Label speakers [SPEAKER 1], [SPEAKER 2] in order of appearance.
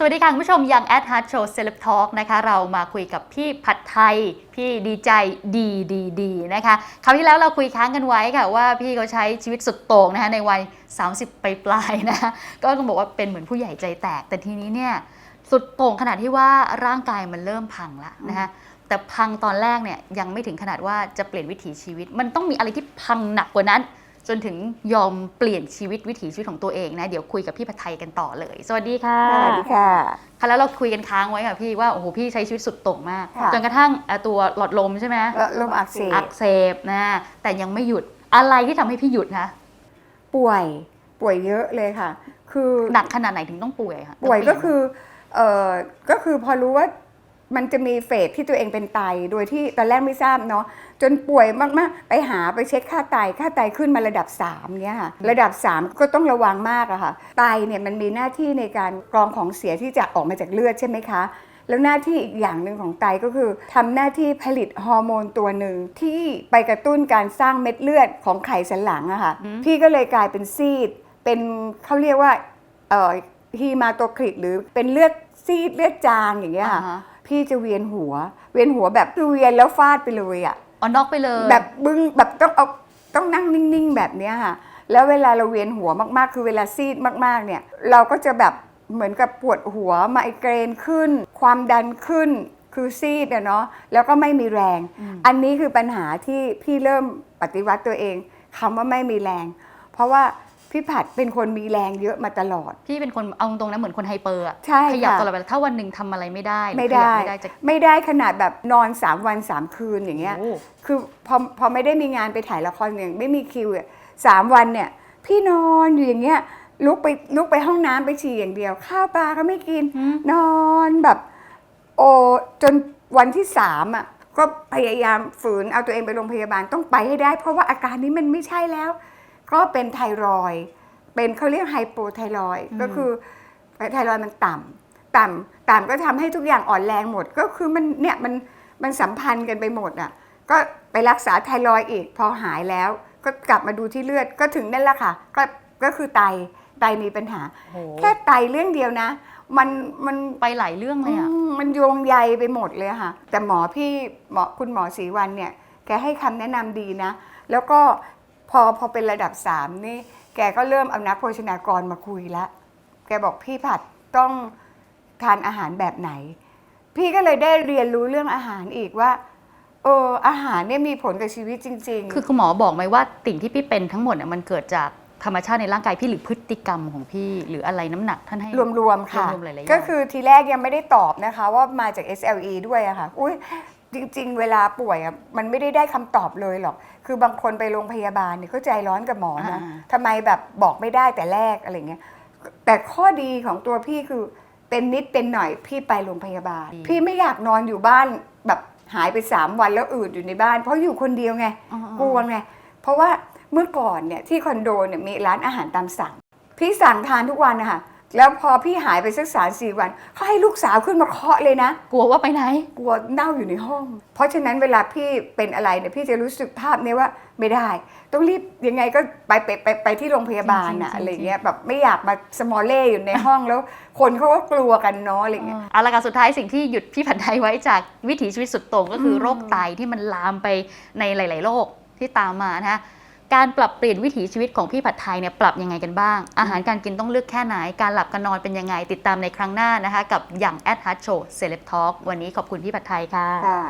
[SPEAKER 1] สวัสดีค่ะคุณผู้ชมยังแอดฮาร์ดโชว์เซเลบทอ l k นะคะ เรามาคุยกับพี่ผัดไทย พี่ดีใจดีดีดีนะคะคราวที่แล้วเราคุยค้างกันไว้ค่ะว่าพี่เขาใช้ชีวิตสุดโต่งนะคะในวัย 30 ไปปลายนะคะก็ต้องบอกว่าเป็นเหมือนผู้ใหญ่ใจแตก แต่ทีนี้เนี่ยสุดโต่งขนาดที่ว่าร่างกายมันเริ่มพังละนะคะแต่พังตอนแรกเนี่ยยังไม่ถึงขนาดว่าจะเปลี่ยนวิถีชีวิต มันต้องมีอะไรที่พังหนักกว่านั้น จนถึงยอมเปลี่ยนชีวิตวิถีชีวิตของตัวเองนะ เดี๋ยวคุยกับพี่ผัดไทยกันต่อเลย สวัสดีค่ะ
[SPEAKER 2] สวัสดีค่ะ
[SPEAKER 1] ค่ะแล้วเราคุยกันค้างไว้ค่ะพี่ว่าโอ้โหพี่ใช้ชีวิตสุดโต่งมาก
[SPEAKER 2] ค่ะ
[SPEAKER 1] จนกระทั่งเอ่อตัวหลอดลมใช่ไหม
[SPEAKER 2] แล้วลมอักเส
[SPEAKER 1] อั
[SPEAKER 2] บ
[SPEAKER 1] กเสบนะแต่ยังไม่หยุดอะไรที่ทำให้พี่หยุดนะ
[SPEAKER 2] ป่วยป่วยเยอะเลยค่ะ คือ
[SPEAKER 1] หนักขนาดไหนถึงต้องป่วยคะ
[SPEAKER 2] ป่วย
[SPEAKER 1] ต้องเป
[SPEAKER 2] ก็
[SPEAKER 1] ลี่น
[SPEAKER 2] คือเอ่อก็คือพอรู้ว่า มันจะมีเฟสที่ตัวเองเป็นไต โดยที่ตอนแรกไม่ทราบเนาะจนป่วยมากๆ ไปหาไปเช็คค่าไตค่าไตขึ้นมาระดับ3เนี่ยค่ะระดับ 3 ก็ต้องระวังมากอะค่ะไตเนี่ยมันมีหน้าที่ในการกรองของเสียที่จะออกมาจากเลือดใช่ไหมคะ แล้วหน้าที่อีกอย่างหนึ่งของไตก็คือทำหน้าที่ผลิตฮอร์โมนตัวหนึ่งที่ไปกระตุ้นการสร้างเม็ดเลือดของไขสันหลังอะค่ะพี่ก็เลยกลายเป็นซีด เป็นเขาเรียกว่าเอ่อฮีมาโตคริตหรือเป็นเลือดซีดเลือดจางอย่างเงี้ย
[SPEAKER 1] อ่า
[SPEAKER 2] ค่ะ
[SPEAKER 1] ฮะ
[SPEAKER 2] พี่จะเวียนหัว เวียนหัวแบบคือเวียนแล้วฟาดไปเลยอะ
[SPEAKER 1] ออนน็อกไปเลย
[SPEAKER 2] แบบบึ้งแบบต้องเอาต้องนั่งนิ่งๆแบบเนี้ยค่ะ แล้วเวลาเราเวียนหัวมากๆ คือเวลาซีดมากๆเนี่ย เราก็จะแบบเหมือนกับปวดหัวไมเกรนขึ้น ความดันขึ้นคือซีดอะเนาะแล้วก็ไม่มีแรง อันนี้คือปัญหาที่พี่เริ่มปฏิวัติตัวเองคำว่าไม่มีแรง เพราะว่า พี่ผัดเป็นคนมีแรงเยอะมาตลอด
[SPEAKER 1] พี่เป็นคนเอาตรงๆนะเหมือนคนไฮเปอร์อะ
[SPEAKER 2] ใช่
[SPEAKER 1] ขยับ
[SPEAKER 2] ค่ะ
[SPEAKER 1] ตลอดเวลาถ้าวันหนึ่งทำอะไรไม่ได้หรือ
[SPEAKER 2] ไม่
[SPEAKER 1] ขยับ
[SPEAKER 2] ได้
[SPEAKER 1] ไม่ได้จะ
[SPEAKER 2] ไม่ได้ขนาดแบบนอน3วัน3คืนอย่างเงี้ย
[SPEAKER 1] โอ้
[SPEAKER 2] คือพอพอไม่ได้มีงานไปถ่ายละครอย่างไม่มีคิวอะสามวันเนี่ย พี่นอนอยู่อย่างเงี้ยลุกไปลุกไปห้องน้ำไปฉี่อย่างเดียว ข้าวปลาก็ไม่กิน
[SPEAKER 1] อืม
[SPEAKER 2] นอนแบบ โอจนวันที่สามอะก็พยายามฝืนเอาตัวเองไปโรงพยาบาลต้องไปให้ได้ เพราะว่าอาการนี้มันไม่ใช่แล้ว ก็เป็นไทรอยด์เป็นเขาเรียกไฮโปไทรอยด์ก็คือไทรอยด์มันต่ำต่ำต่ำก็ทำให้ทุกอย่างอ่อนแรงหมด ก็คือมันเนี่ยมันมันสัมพันธ์กันไปหมดอะก็ไปรักษาไทรอยด์อีกพอหายแล้ว ก็กลับมาดูที่เลือดก็ถึงนั่นแหละค่ะ ก็ก็คือไตไตมีปัญหา
[SPEAKER 1] โห
[SPEAKER 2] แค่ไตเรื่องเดียวนะ มันมัน
[SPEAKER 1] ไปหลายเรื่องเลยอะ
[SPEAKER 2] อืมมันโยงใยไปหมดเลยค่ะ แต่หมอพี่หมอคุณหมอศรีวันเนี่ยแกให้คำแนะนำดีนะ แล้วก็ พอพอเป็นระดับสามนี่ แกก็เริ่มเอานักโภชนากรมาคุยละ แกบอกพี่ผัดต้องทานอาหารแบบไหน พี่ก็เลยได้เรียนรู้เรื่องอาหารอีกว่าเอออาหารเนี่ยมีผลกับชีวิตจริง ๆ
[SPEAKER 1] คือคุณหมอบอกไหมว่าสิ่งที่พี่เป็นทั้งหมดเนี่ยมันเกิดจากธรรมชาติในร่างกายพี่หรือพฤติกรรมของพี่หรืออะไรน้ำหนักท่านให้
[SPEAKER 2] รวมๆค่ะ
[SPEAKER 1] รวมๆหลายๆอย่าง
[SPEAKER 2] ก็คือทีแรกยังไม่ได้ตอบนะคะว่ามาจาก SLE ด้วยอะค่ะ อุ้ย จริง ๆ เวลาป่วยอะมันไม่ได้ได้คำตอบเลยหรอก คือบางคนไปโรงพยาบาลเนี่ยก็ใจร้อนกับหมอนะ
[SPEAKER 1] อ่า
[SPEAKER 2] ทำไมแบบบอกไม่ได้แต่แรกอะไรเงี้ย แต่ข้อดีของตัวพี่คือเป็นนิดเป็นหน่อยพี่ไปโรงพยาบาล พี่ไม่อยากนอนอยู่บ้านแบบหายไปสามวันแล้วอืดอยู่ในบ้าน เพราะอยู่คนเดียวไง
[SPEAKER 1] อ๋อ
[SPEAKER 2] กลัวไง เพราะว่าเมื่อก่อนเนี่ยที่คอนโดเนี่ยมีร้านอาหารตามสั่ง พี่สั่งทานทุกวันนะคะ แล้วพอพี่หายไปสักสามสี่วันเขาให้ลูกสาวขึ้นมาเคาะเลยนะ
[SPEAKER 1] กลัวว่าไปไหน
[SPEAKER 2] กลัวเน่าอยู่ในห้อง เพราะฉะนั้นเวลาพี่เป็นอะไรเนี่ยพี่จะรู้สึกภาพนี้ว่าไม่ได้ ต้องรีบยังไงก็ไปไปไปไปที่โรงพยาบาล
[SPEAKER 1] จริงๆ
[SPEAKER 2] อะ
[SPEAKER 1] จริงๆ
[SPEAKER 2] อะไรเงี้ยแบบไม่อยากมาสมอลเล่อยู่ในห้องแล้ว คนเขาก็กลัวกันเนาะอะไรเงี้ย
[SPEAKER 1] เอาละค่ะสุดท้ายสิ่งที่หยุดพี่ผัดไทยไว้จากวิถีชีวิตสุดโต่งก็คืออ
[SPEAKER 2] ม
[SPEAKER 1] โรคไตที่มันลามไปในหลาย ๆ โรคที่ตามมานะคะ การปรับเปลี่ยนวิถีชีวิตของพี่ผัดไทยเนี่ยปรับยังไงกันบ้าง อาหารการกินต้องเลือกแค่ไหน การหลับการนอนเป็นยังไง ติดตามในครั้งหน้านะคะ กับอย่างแอดฮาร์ดโชว์เซเลบทอล์กวันนี้ขอบคุณพี่ผัดไทยค่ะ
[SPEAKER 2] ค่ะ